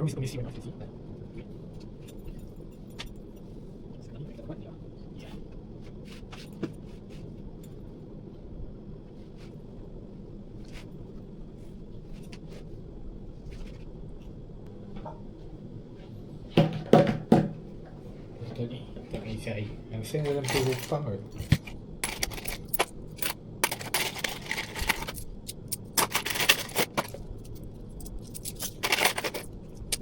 Parmi komisji na fizyce. Tadi, tak kisah. Ang sinasabi ko pa,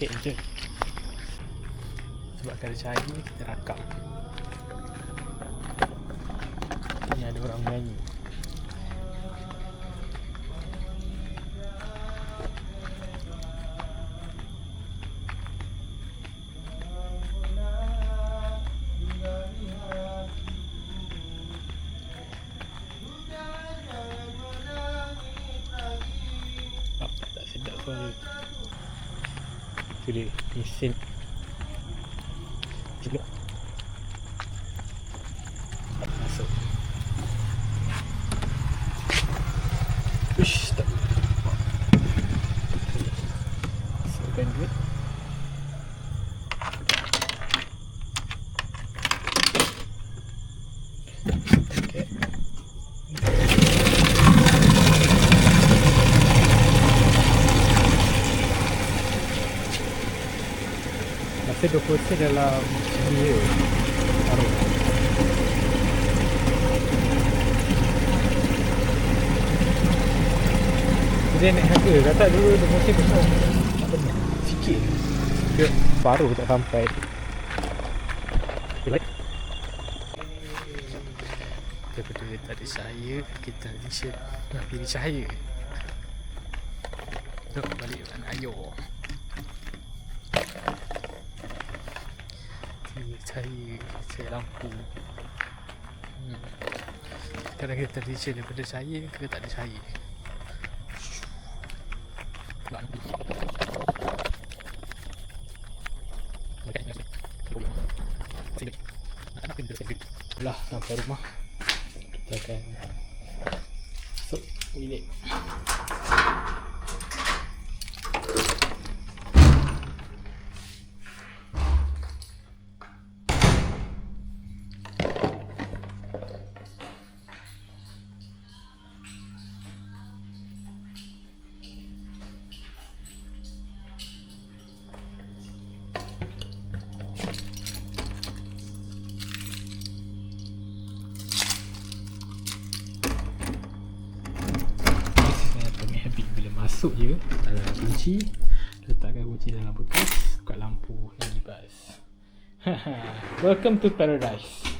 Okay je Sebab kalau cahaya kita rakam Ni ada orang menyanyi. Tak sedap suara করে নিশ্চিন্ত ছিল Push bandwidth. Okay. 20 sen dalam je Taruh Dia naik harga. Kata dulu 20 sen besar. Tak benar Sikit. Dia paruh tak sampai. Daripada tak ada cahaya Kita Malaysia Nak pilih cahaya. Jom balik mana ayo Cari cari lampu. Hmm. Sekarang kita terdice daripada cahaya ke tak ada cahaya. Nak. Lah sampai rumah Kita akan Masuk bilik masuk je Ada kunci. Letakkan kunci dalam bekas Buka lampu Lagi bas Welcome to paradise